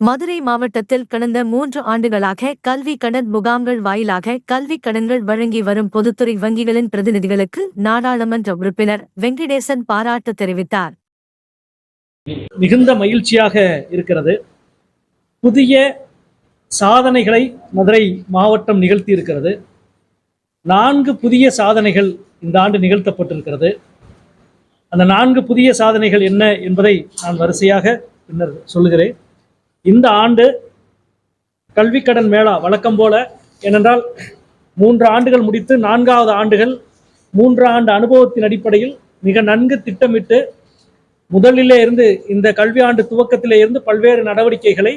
மதுரை மாவட்டத்தில் கடந்த மூன்று ஆண்டுகளாக கல்வி கடன் முகாம்கள் வாயிலாக கல்வி கடன்கள் வழங்கி வரும் பொதுத்துறை வங்கிகளின் பிரதிநிதிகளுக்கு நாடாளுமன்ற உறுப்பினர் வெங்கடேசன் பாராட்டு தெரிவித்தார். மிகுந்த மகிழ்ச்சியாக இருக்கிறது. புதிய சாதனைகளை மதுரை மாவட்டம் நிகழ்த்தி இருக்கிறது. நான்கு புதிய சாதனைகள் இந்த ஆண்டு நிகழ்த்தப்பட்டிருக்கிறது. அந்த நான்கு புதிய சாதனைகள் என்ன என்பதை நான் வரிசையாக பின்னர் சொல்லுகிறேன். இந்த ஆண்டு கல்விக்கடன் மேளா வழக்கம் போல ஏனென்றால் மூன்று ஆண்டுகள் முடித்து நான்காவது ஆண்டுகள் மூன்று ஆண்டு அனுபவத்தின் அடிப்படையில் மிக நன்கு திட்டமிட்டு முதலிலே இருந்து இந்த கல்வி ஆண்டு துவக்கத்திலே இருந்து பல்வேறு நடவடிக்கைகளை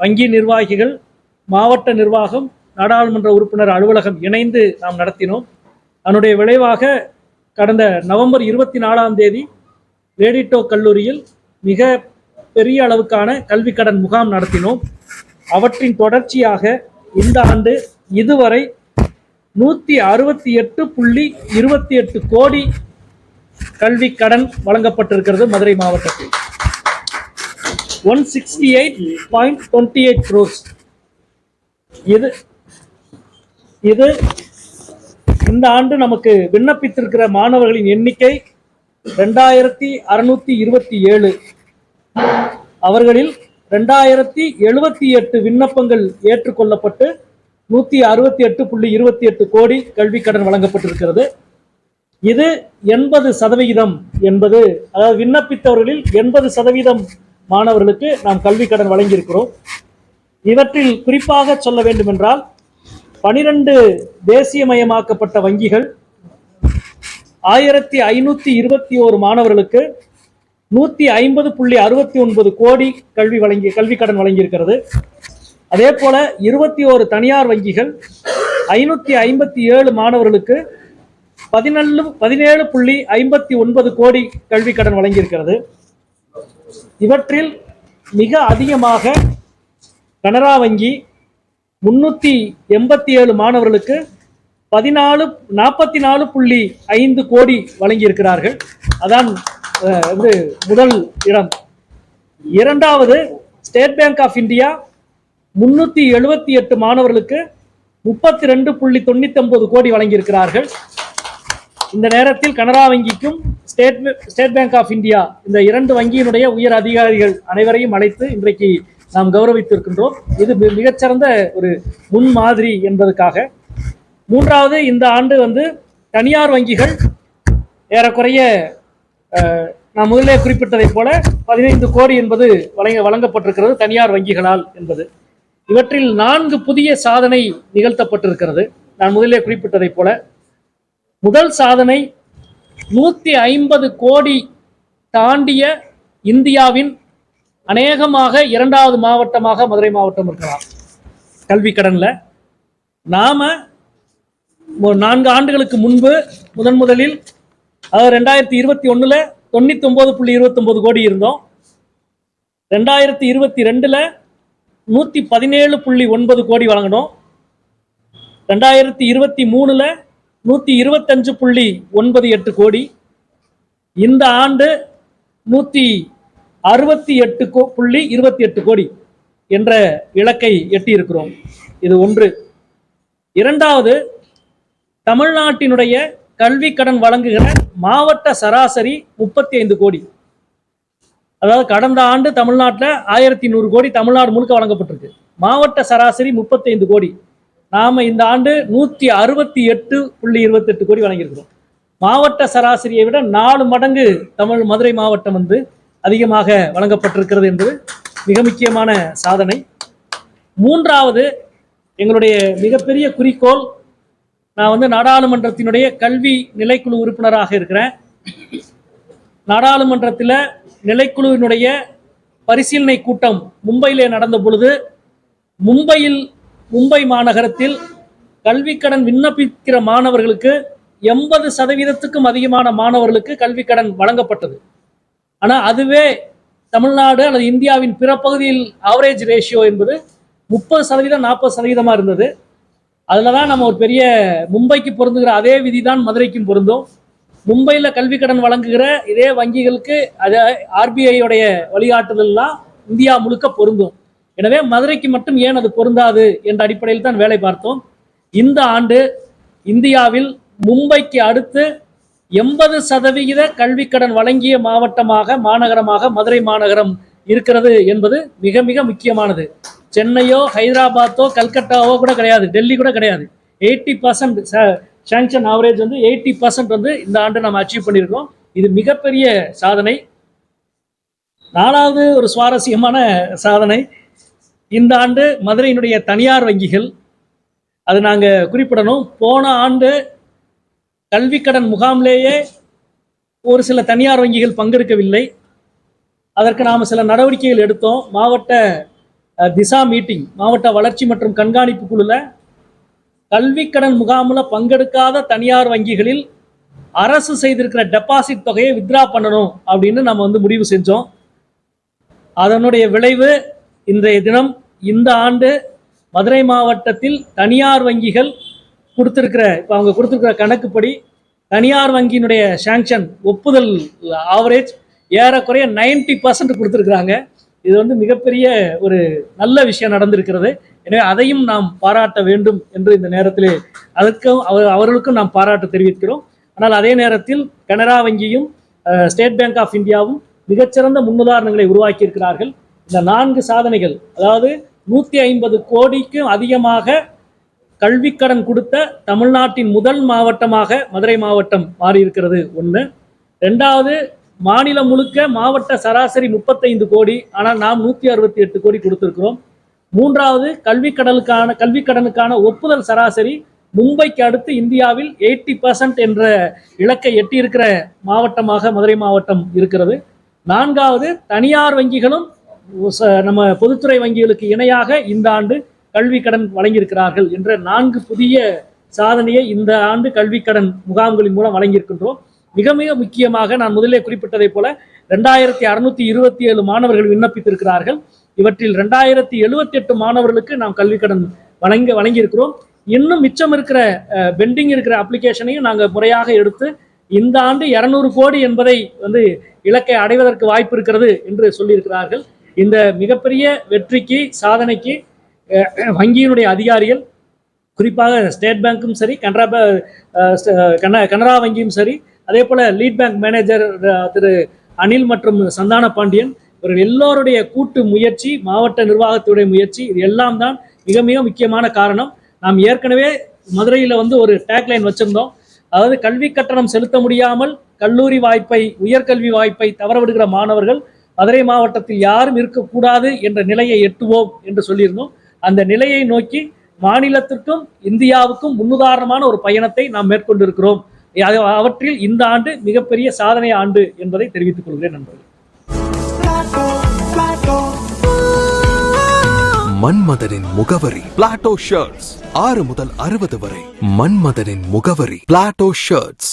வங்கி நிர்வாகிகள் மாவட்ட நிர்வாகம் நாடாளுமன்ற உறுப்பினர் அலுவலகம் இணைந்து நாம் நடத்தினோம். அதனுடைய விளைவாக கடந்த நவம்பர் இருபத்தி நாலாம் தேதி ரேடிட்டோ கல்லூரியில் மிக பெரிய அளவுக்கான கல்வி கடன் முகாம் நடத்தினோம். அவற்றின் தொடர்ச்சியாக இந்த ஆண்டு இதுவரை நூற்றி அறுபத்தி எட்டு புள்ளி இருபத்தி எட்டு கோடி கல்வி கடன் வழங்கப்பட்டிருக்கிறது மதுரை மாவட்டத்தில். One sixty eight point twenty eight crores இது இது இந்த ஆண்டு நமக்கு விண்ணப்பித்திருக்கிற மாணவர்களின் எண்ணிக்கை ரெண்டாயிரத்தி அறுநூத்தி இருபத்தி ஏழு. அவர்களில் ரெண்டாயிரத்தி எழுபத்தி எட்டு விண்ணப்பங்கள் ஏற்றுக்கொள்ளப்பட்டு நூற்றி அறுபத்தி எட்டு புள்ளி இருபத்தி எட்டு கோடி கல்வி கடன் வழங்கப்பட்டிருக்கிறது. இது எண்பது சதவிகிதம் என்பது அதாவது விண்ணப்பித்தவர்களில் எண்பது சதவீதம் மாணவர்களுக்கு நாம் கல்வி கடன் வழங்கியிருக்கிறோம். இவற்றில் குறிப்பாக சொல்ல வேண்டுமென்றால் பனிரெண்டு தேசியமயமாக்கப்பட்ட வங்கிகள் ஆயிரத்தி ஐநூத்தி இருபத்தி ஓரு மாணவர்களுக்கு நூத்தி ஐம்பது புள்ளி அறுபத்தி ஒன்பது கோடி கல்வி வழங்கி கல்வி கடன் வழங்கியிருக்கிறது. அதே போல இருபத்தி ஓரு தனியார் வங்கிகள் ஐநூத்தி ஐம்பத்தி ஏழு மாணவர்களுக்கு பதினேழு பதினேழு புள்ளி ஐம்பத்தி ஒன்பது கோடி கல்வி கடன் வழங்கியிருக்கிறது. இவற்றில் மிக அதிகமாக கனரா வங்கி முன்னூத்தி எண்பத்தி ஏழு மாணவர்களுக்கு பதினாலு நாற்பத்தி நாலு புள்ளி ஐந்து கோடி வழங்கியிருக்கிறார்கள். அதான் அஹ், வந்து முதல் இடம். இரண்டாவது ஸ்டேட் பேங்க் ஆஃப் இந்தியா முன்னூத்தி எழுபத்தி எட்டு மாணவர்களுக்கு முப்பத்தி ரெண்டு புள்ளி தொண்ணூத்தி ஒன்பது கோடி வழங்கியிருக்கிறார்கள். இந்த நேரத்தில் Canara வங்கிக்கும் State State Bank of India இந்த இரண்டு வங்கியினுடைய உயர் அதிகாரிகள் அனைவரையும் அழைத்து இன்றைக்கு நாம் கௌரவித்திருக்கின்றோம். இது மிகச்சிறந்த ஒரு முன் மாதிரி என்பதற்காக. மூன்றாவது இந்த ஆண்டு வந்து தனியார் வங்கிகள் ஏறக்குறைய நான் முதலே குறிப்பிட்டதைப் போல பதினைந்து கோடி என்பது வழங்க வழங்கப்பட்டிருக்கிறது தனியார் வங்கிகளால் என்பது. இவற்றில் நான்கு புதிய சாதனை நிகழ்த்தப்பட்டிருக்கிறது. நான் முதலே குறிப்பிட்டதைப் போல முதல் சாதனை நூற்றி ஐம்பது கோடி தாண்டிய இந்தியாவின் அநேகமாக இரண்டாவது மாவட்டமாக மதுரை மாவட்டம் இருக்கலாம். கல்வி கடனில். நாம் ஒரு நான்கு ஆண்டுகளுக்கு முன்பு முதன் முதலில் அதாவது ரெண்டாயிரத்தி இருபத்தி ஒண்ணுல தொண்ணூத்தி ஒன்பது புள்ளி இருபத்தொம்போது கோடி இருந்தோம். ரெண்டாயிரத்தி இருபத்தி ரெண்டுல நூத்தி பதினேழு புள்ளி ஒன்பது கோடி வழங்கினோம். ரெண்டாயிரத்தி இருபத்தி மூணுல நூத்தி இருபத்தஞ்சு புள்ளி ஒன்பது எட்டு கோடி. இந்த ஆண்டு நூத்தி அறுபத்தி எட்டு கோ புள்ளி இருபத்தி எட்டு கோடி என்ற இலக்கை எட்டியிருக்கிறோம். இது ஒன்று. இரண்டாவது தமிழ்நாட்டினுடைய கல்வி கடன் வழங்குகிற மாவட்ட சராசரி முப்பத்தி ஐந்து கோடி. அதாவது கடந்த ஆண்டு தமிழ்நாட்டில் ஆயிரத்தி நூறு கோடி தமிழ்நாடு முழுக்க வழங்கப்பட்டிருக்கு. மாவட்ட சராசரி முப்பத்தி ஐந்து கோடி. நாம இந்த ஆண்டு நூற்றி அறுபத்தி எட்டு புள்ளி இருபத்தெட்டு கோடி வழங்கியிருக்கிறோம். மாவட்ட சராசரியை விட நாலு மடங்கு தமிழ் மதுரை மாவட்டம் வந்து அதிகமாக வழங்கப்பட்டிருக்கிறது என்பது மிக முக்கியமான சாதனை. மூன்றாவது எங்களுடைய மிகப்பெரிய குறிக்கோள் நான் வந்து நாடாளுமன்றத்தினுடைய கல்வி நிலைக்குழு உறுப்பினராக இருக்கிறேன். நாடாளுமன்றத்தில் நிலைக்குழுவினுடைய பரிசீலனை கூட்டம் மும்பையிலே நடந்த பொழுது மும்பையில் மும்பை மாநகரத்தில் கல்விக்கடன் விண்ணப்பிக்கிற மாணவர்களுக்கு எண்பது சதவீதத்துக்கும் அதிகமான மாணவர்களுக்கு கல்விக்கடன் வழங்கப்பட்டது. ஆனால் அதுவே தமிழ்நாடு அல்லது இந்தியாவின் பிற பகுதியில் ஆவரேஜ் ரேஷியோ என்பது முப்பது சதவீதம் நாற்பது சதவீதமாக இருந்தது. அதில் தான் நம்ம ஒரு பெரிய மும்பைக்கு பொருந்துகிற அதே விதி தான் மதுரைக்கும் பொருந்தும். மும்பையில் கல்விக்கடன் வழங்குகிற இதே வங்கிகளுக்கு அது ஆர்பிஐயோடைய வழிகாட்டுதல்லாம் இந்தியா முழுக்க பொருந்தும். எனவே மதுரைக்கு மட்டும் ஏன் அது பொருந்தாது என்ற அடிப்படையில் தான் வேலை பார்த்தோம். இந்த ஆண்டு இந்தியாவில் மும்பைக்கு அடுத்து எண்பது சதவிகித கல்விக்கடன் வழங்கிய மாவட்டமாக மாநகரமாக மதுரை மாநகரம் இருக்கிறது என்பது மிக மிக முக்கியமானது. சென்னையோ ஹைதராபாத்தோ கல்கட்டாவோ கூட கிடையாது. டெல்லி கூட கிடையாது. எயிட்டி பர்சன்ட் சேங்ஷன் ஆவரேஜ் வந்து எயிட்டி பர்சன்ட் வந்து இந்த ஆண்டு நம்ம அச்சீவ் பண்ணியிருக்கோம். இது மிகப்பெரிய சாதனை. நாலாவது ஒரு சுவாரஸ்யமான சாதனை. இந்த ஆண்டு மதுரையினுடைய தனியார் வங்கிகள். அது நாங்கள் குறிப்பிடணும். போன ஆண்டு கல்விக்கடன் முகாம்லேயே ஒரு சில தனியார் வங்கிகள் பங்கெடுக்கவில்லை. அதற்கு நாம் சில நடவடிக்கைகள் எடுத்தோம். மாவட்ட திசா மீட்டிங் மாவட்ட வளர்ச்சி மற்றும் கண்காணிப்பு குழுல கல்விக்கடன் முகாமில் பங்கெடுக்காத தனியார் வங்கிகளில் அரசு செய்திருக்கிற டெபாசிட் தொகையை வித்ரா பண்ணணும் அப்படின்னு நம்ம வந்து முடிவு செஞ்சோம். அதனுடைய விளைவு இன்றைய தினம் இந்த ஆண்டு மதுரை மாவட்டத்தில் தனியார் வங்கிகள் கொடுத்துருக்கிற இப்போ அவங்க கொடுத்துருக்கிற கணக்குப்படி தனியார் வங்கியினுடைய சாங்ஷன் ஒப்புதல் ஆவரேஜ் ஏறக்குறைய 90% பர்சன்ட் கொடுத்துருக்குறாங்க. இது வந்து மிகப்பெரிய ஒரு நல்ல விஷயம் நடந்திருக்கிறது. எனவே அதையும் நாம் பாராட்ட வேண்டும் என்று இந்த நேரத்தில் அதற்கும் அவர் அவர்களுக்கும் நாம் பாராட்டு தெரிவிக்கிறோம். ஆனால் அதே நேரத்தில் கனரா வங்கியும் ஸ்டேட் பேங்க் ஆஃப் இந்தியாவும் மிகச்சிறந்த முன்னுதாரணங்களை உருவாக்கி இருக்கிறார்கள் இந்த நான்கு சாதனைகள் அதாவது நூற்றி ஐம்பது கோடிக்கும் அதிகமாக கல்விக்கடன் கொடுத்த தமிழ்நாட்டின் முதல் மாவட்டமாக மதுரை மாவட்டம் மாறியிருக்கிறது. ஒன்று ரெண்டாவது மாநிலம் முழுக்க மாவட்ட சராசரி முப்பத்தைந்து கோடி ஆனால் நாம் நூற்றி அறுபத்தி எட்டு கோடி கொடுத்துருக்கிறோம். மூன்றாவது கல்விக்கடலுக்கான கல்விக்கடனுக்கான ஒப்புதல் சராசரி மும்பைக்கு அடுத்து இந்தியாவில் எயிட்டி பர்சன்ட் என்ற இலக்கை எட்டியிருக்கிற மாவட்டமாக மதுரை மாவட்டம் இருக்கிறது. நான்காவது தனியார் வங்கிகளும் ச- நம்ம பொதுத்துறை வங்கிகளுக்கு இணையாக இந்த ஆண்டு கல்வி கடன் வழங்கியிருக்கிறார்கள் என்ற நான்கு புதிய சாதனையை இந்த ஆண்டு கல்வி கடன் முகாம்களின் மூலம் வழங்கியிருக்கின்றோம். மிக மிக முக்கியமாக நான் முதலே குறிப்பிட்டதை போல ரெண்டாயிரத்தி அறுநூத்தி இருபத்தி ஏழு மாணவர்கள் விண்ணப்பித்திருக்கிறார்கள். இவற்றில் ரெண்டாயிரத்தி எழுபத்தி எட்டு மாணவர்களுக்கு நாம் கல்வி கடன் வழங்க வழங்கியிருக்கிறோம். இன்னும் மிச்சம் இருக்கிற பெண்டிங் இருக்கிற அப்ளிகேஷனையும் நாங்கள் முறையாக எடுத்து இந்த ஆண்டு இரநூறு கோடி என்பதை வந்து இலக்கை அடைவதற்கு வாய்ப்பு இருக்கிறது என்று சொல்லியிருக்கிறார்கள். இந்த மிகப்பெரிய வெற்றிக்கு சாதனைக்கு வங்கியினுடைய அதிகாரிகள் குறிப்பாக ஸ்டேட் பேங்க்கும் சரி கனரா கன கனரா வங்கியும் சரி அதே போல lead bank manager Thiru Anil மற்றும் சந்தான பாண்டியன் இவர்கள் எல்லோருடைய கூட்டு முயற்சி மாவட்ட நிர்வாகத்துடைய முயற்சி இது எல்லாம் தான் மிக மிக முக்கியமான காரணம். நாம் ஏற்கனவே மதுரையில் வந்து ஒரு டேக்லைன் வச்சிருந்தோம். அதாவது கல்வி கட்டணம் செலுத்த முடியாமல் கல்லூரி வாய்ப்பை உயர்கல்வி வாய்ப்பை தவறவிடுகிற மாணவர்கள் மதுரை மாவட்டத்தில் யாரும் இருக்கக்கூடாது என்ற நிலையை எட்டுவோம் என்று சொல்லியிருந்தோம். அந்த நிலையை நோக்கி மாநிலத்திற்கும் இந்தியாவுக்கும் முன்னுதாரணமான ஒரு பயணத்தை நாம் மேற்கொண்டிருக்கிறோம். அது- அவற்றில் இந்த ஆண்டு மிகப்பெரிய சாதனை ஆண்டு என்பதை தெரிவித்துக் கொள்கிறேன் நண்பர்கள். மன்மதனின் முகவரி பிளாட்டோ ஷர்ட்ஸ் ஆறு முதல் அறுபது வரை மன்மதனின் முகவரி பிளாட்டோ ஷர்ட்ஸ்